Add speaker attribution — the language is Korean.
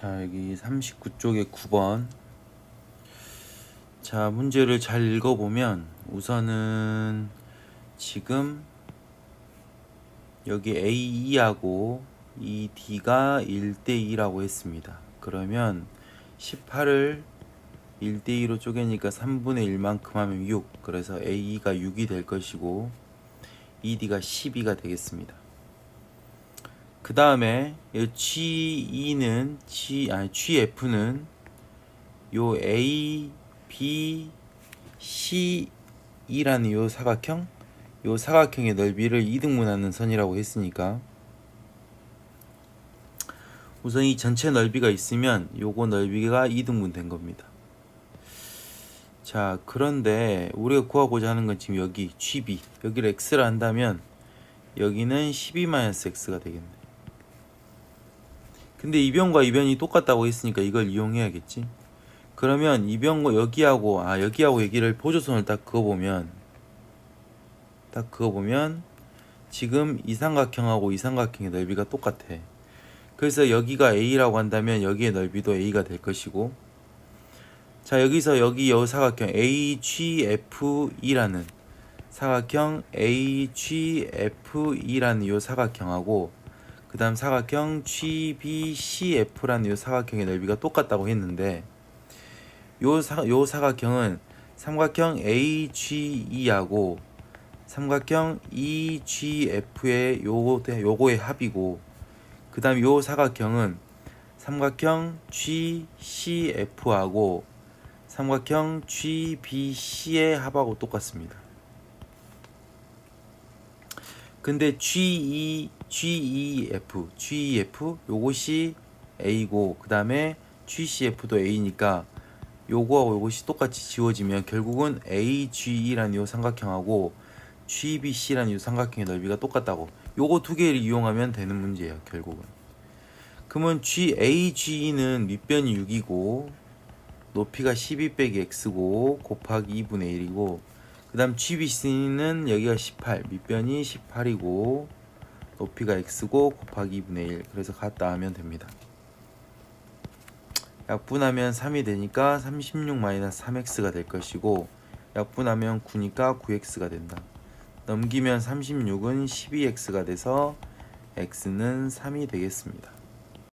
Speaker 1: 자, 여기 39쪽에 9번. 자, 문제를 잘 읽어보면 우선은 지금 여기 A2하고 이 D가 1대2라고 했습니다. 그러면 18을 1대2로 쪼개니까 3분의 1만큼 하면 6. 그래서 A가 6이 될 것이고 ED가 12가 되겠습니다. 그 다음에 G2는 G 아니 GF는 요 A, B, C이라는 요 사각형 요 사각형의 넓이를 이등분하는 선이라고 했으니까 우선 이 전체 넓이가 있으면 요거 넓이가 이등분 된 겁니다. 자 그런데 우리가 구하고자 하는 건 지금 여기 GB 여기를 x라 한다면 여기는 12-x가 되겠네. 근데 이 변과 이 변이 똑같다고 했으니까 이걸 이용해야겠지. 그러면 이 변과 여기하고 아 여기하고 여기를 보조선을 딱 그어보면 딱 그어보면 지금 이 삼각형하고 이 삼각형의 넓이가 똑같아. 그래서 여기가 A라고 한다면 여기의 넓이도 A가 될 것이고 자 여기서 여기 여 사각형 AGFE라는 사각형 AGFE라는 요 사각형하고 그 다음 사각형 GBCF라는 요 사각형의 넓이가 똑같다고 했는데 요, 사, 요 사각형은 삼각형 AGE하고 삼각형 EGF의 요, 요거의 합이고 그 다음 요 사각형은 삼각형 GCF하고 삼각형 GBC의 합하고 똑같습니다. 근데 GE, GEF, GEF 요것이 A고 그 다음에 GCF도 A니까 요거하고 요것이 똑같이 지워지면 결국은 AGE라는 요 삼각형하고 GBC라는 요 삼각형의 넓이가 똑같다고. 요거 두 개를 이용하면 되는 문제예요 결국은. 그러면 GAGE는 밑변이 6이고 높이가 12 빼기 x고 곱하기 2분의 1이고 그 다음 GBC는 여기가 18 밑변이 18이고 높이가 x고 곱하기 2분의 1 그래서 같다 하면 됩니다. 약분하면 3이 되니까 36-3x가 될 것이고 약분하면 9니까 9x가 된다. 넘기면 36은 12x가 돼서 x는 3이 되겠습니다